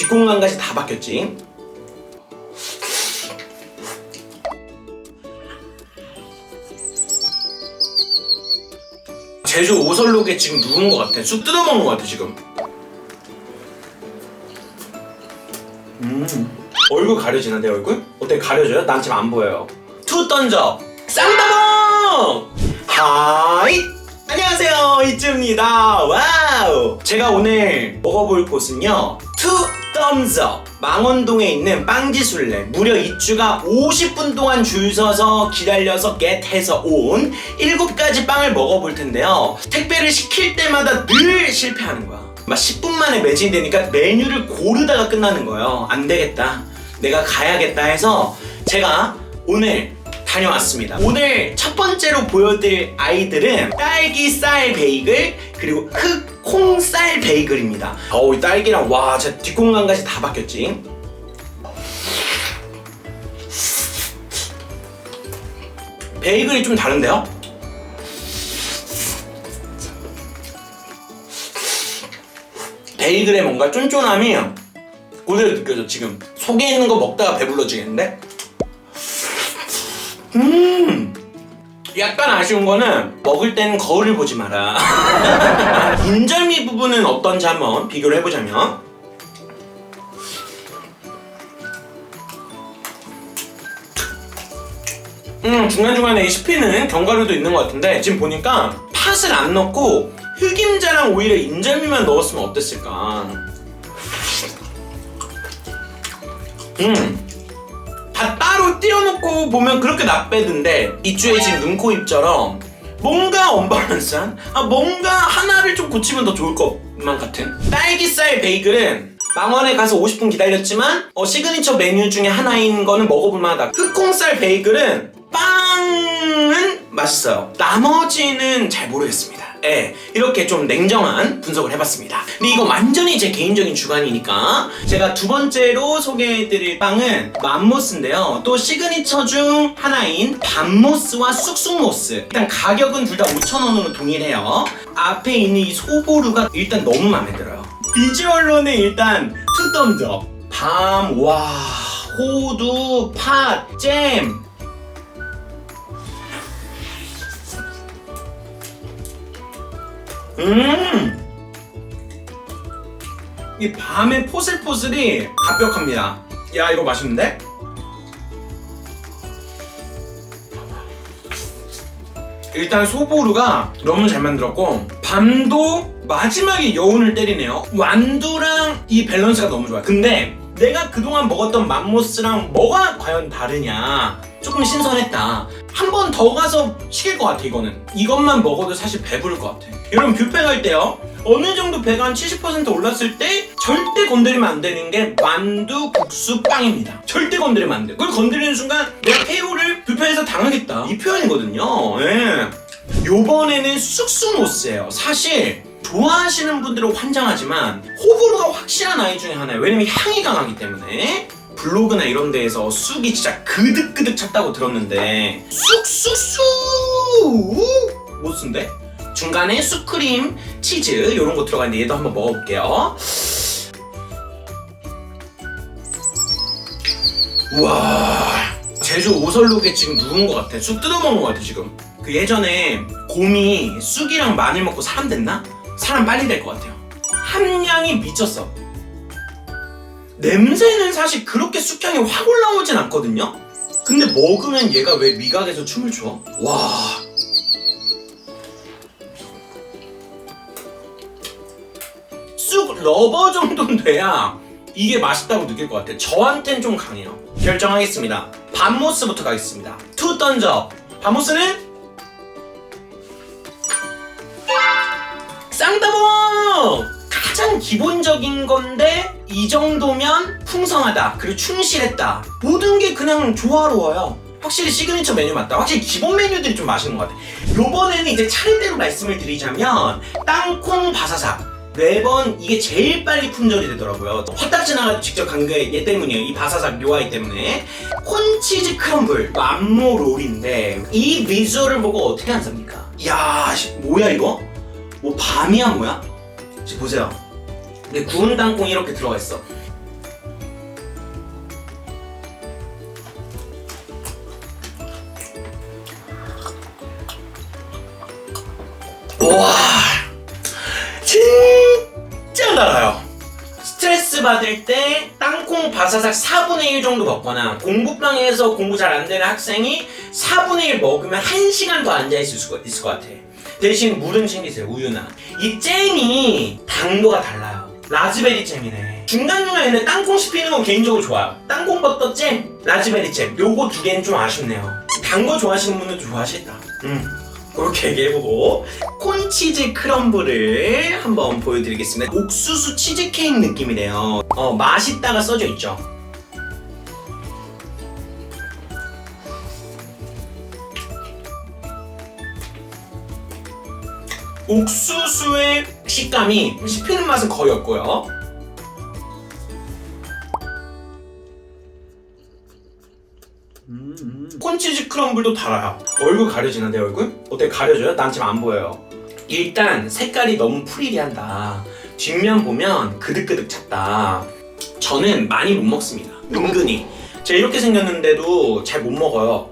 뒷공간까지 다 바뀌었지. 제주 오설록에 지금 누운 것 같아. 쑥 뜯어먹는 것 같아 지금. 음. 얼굴 가려지나 내 얼굴? 어때 가려져요? 난 지금 안 보여요. 투 던져 쌍따봉 하이 안녕하세요 이츠입니다 와우 제가 오늘 먹어볼 곳은요 투 덤즈업 망원동에 있는 빵지술래. 무려 입주가 50분 동안 줄 서서 기다려서 겟해서 온 7가지 빵을 먹어볼 텐데요. 택배를 시킬 때마다 늘 실패하는 거야. 막 10분 만에 매진되니까 메뉴를 고르다가 끝나는 거예요. 안 되겠다. 내가 가야겠다 해서 제가 오늘 다녀왔습니다. 오늘 첫 번째로 보여드릴 아이들은 딸기 쌀 베이글 그리고 흑 콩쌀 베이글입니다. 어우 이 딸기랑 와, 제 뒷공간까지 다 바뀌었지. 베이글이 좀 다른데요? 베이글의 뭔가 쫀쫀함이 그대로 느껴져 지금 속에 있는 거 먹다가 배불러지겠는데? 음 약간 아쉬운 거는 먹을 때는 거울을 보지 마라 인절미 부분은 어떤지 한번 비교를 해보자면 음 중간중간에 이 씹히는 견과류도 있는 것 같은데 지금 보니까 팥을 안 넣고 흑임자랑 오히려 인절미만 넣었으면 어땠을까 음. 다 따로 띄워놓고 보면 그렇게 나빼던데 이주에 지금 눈, 코, 입처럼 뭔가 언밸런스한 아 뭔가 하나를 좀 고치면 더 좋을 것만 같은. 딸기쌀 베이글은 망원에 가서 50분 기다렸지만 어, 시그니처 메뉴 중에 하나인 거는 먹어볼 만하다. 흑콩쌀 베이글은 빵은 맛있어요 나머지는 잘 모르겠습니다 예, 이렇게 좀 냉정한 분석을 해봤습니다. 근데 이거 완전히 제 개인적인 주관이니까 제가 두 번째로 소개해드릴 빵은 맘모스인데요. 또 시그니처 중 하나인 밤모스와 쑥쑥모스. 일단 가격은 둘 다 5,000원으로 동일해요. 앞에 있는 이 소보루가 일단 너무 마음에 들어요. 비주얼로는 일단 투덤더 밤, 와, 호두, 팥, 잼, 음! 이 밤의 포슬포슬이 갑벽합니다. 야, 이거 맛있는데? 일단 소보루가 너무 잘 만들었고 밤도 마지막에 여운을 때리네요. 완두랑 이 밸런스가 너무 좋아요. 근데 내가 그동안 먹었던 맘모스랑 뭐가 과연 다르냐 조금 신선했다. 한 번 더 가서 시킬 것 같아 이거는. 이것만 먹어도 사실 배부를 것 같아. 여러분 뷔페 갈 때요. 어느 정도 배가 한 70% 올랐을 때 절대 건드리면 안 되는 게 만두, 국수, 빵입니다. 절대 건드리면 안 돼. 그걸 건드리는 순간 내가 KO를 뷔페에서 당하겠다. 이 표현이거든요. 예. 요번에는 쑥쑥 모스예요. 사실 좋아하시는 분들은 환장하지만 호불호가 확실한 아이 중에 하나예요. 왜냐면 향이 강하기 때문에. 블로그나 이런 데에서 쑥이 진짜 그득그득 찼다고 들었는데 쑥쑥쑥 모스인데 중간에 쑥크림, 치즈 이런 거 들어가는데 얘도 한번 먹어볼게요. 우와 제주 오설록에 지금 누운 것 같아. 쑥 뜯어먹는 것 같아 지금. 그 예전에 곰이 쑥이랑 마늘 먹고 사람 됐나? 사람 빨리 될 것 같아요. 함량이 미쳤어. 냄새는 사실 그렇게 쑥향이 확 올라오진 않거든요? 근데 먹으면 얘가 왜 미각에서 춤을 춰? 와. 쑥 러버 정도는 돼야 이게 맛있다고 느낄 것 같아. 저한텐 좀 강해요. 결정하겠습니다. 밤모스부터 가겠습니다. 투 던져. 밤모스는 가장 기본적인 건데 이 정도면 풍성하다 그리고 충실했다. 모든 게 그냥 조화로워요. 확실히 시그니처 메뉴 맞다. 확실히 기본 메뉴들이 좀 맛있는 것 같아. 요번에는 이제 차례대로 말씀을 드리자면 땅콩 바사삭. 매번 이게 제일 빨리 품절이 되더라고요. 화딱 지나가지고 직접 간 게 얘 때문이에요. 이 바사삭 요 아이 때문에. 콘치즈 크럼블 맘모 롤인데 이 비주얼을 보고 어떻게 안 삽니까? 씨, 뭐야 이거? 뭐 밤이야 뭐야? 지금 보세요. 근데 구운 땅콩이 이렇게 들어가 있어. 와 진짜 달아요. 스트레스 받을 때 땅콩 바사삭 4분의 1 정도 먹거나 공부방에서 공부 잘 안 되는 학생이 4분의 1 먹으면 1시간도 앉아있을 수가 있을 것 같아. 대신 물은 챙기세요, 우유나. 이 잼이 당도가 달라요. 라즈베리 잼이네. 중간중간에 있는 땅콩 씹히는 건 개인적으로 좋아요. 땅콩 버터 잼, 라즈베리 잼. 요거 두 개는 좀 아쉽네요. 단 거 좋아하시는 분들도 좋아하시겠다. 음. 그렇게 얘기해보고 콘치즈 크럼블을 한번 보여드리겠습니다 옥수수 치즈케이크 느낌이래요 어 맛있다가 써져 있죠 옥수수의 식감이 씹히는 맛은 거의 없고요 콘치즈 크럼블도 달아요. 얼굴 가려지나 내 얼굴? 어때 가려져요? 난 지금 안 보여요. 일단 색깔이 너무 프리리한다. 뒷면 보면 그득그득 찼다. 저는 많이 못 먹습니다. 은근히. 제가 이렇게 생겼는데도 잘 못 먹어요.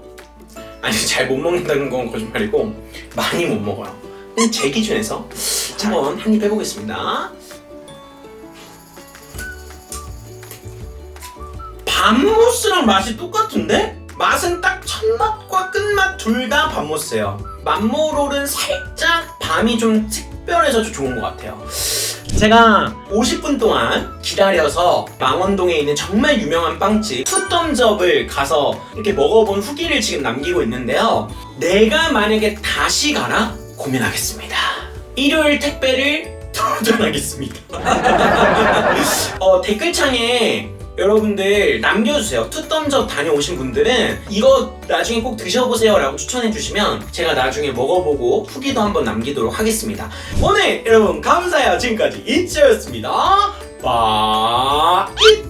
아니 잘 못 먹는다는 건 거짓말이고 많이 못 먹어요. 근데 제 기준에서 한번 한 입 해보겠습니다. 밤모스랑 맛이 똑같은데? 맛은 딱 첫맛과 끝맛 둘 다 밤모스예요. 맘모롤은 살짝 밤이 좀 특별해서 좋은 것 같아요. 제가 50분 동안 기다려서 망원동에 있는 정말 유명한 빵집 투덤접을 가서 이렇게 먹어본 후기를 지금 남기고 있는데요. 내가 만약에 다시 가라? 고민하겠습니다. 일요일 택배를 도전하겠습니다. 어, 댓글창에 여러분들 남겨주세요. 투덤접 다녀오신 분들은 이거 나중에 꼭 드셔보세요 라고 추천해주시면 제가 나중에 먹어보고 후기도 한번 남기도록 하겠습니다. 오늘 여러분 감사해요. 지금까지 이츠였습니다. 빠잇!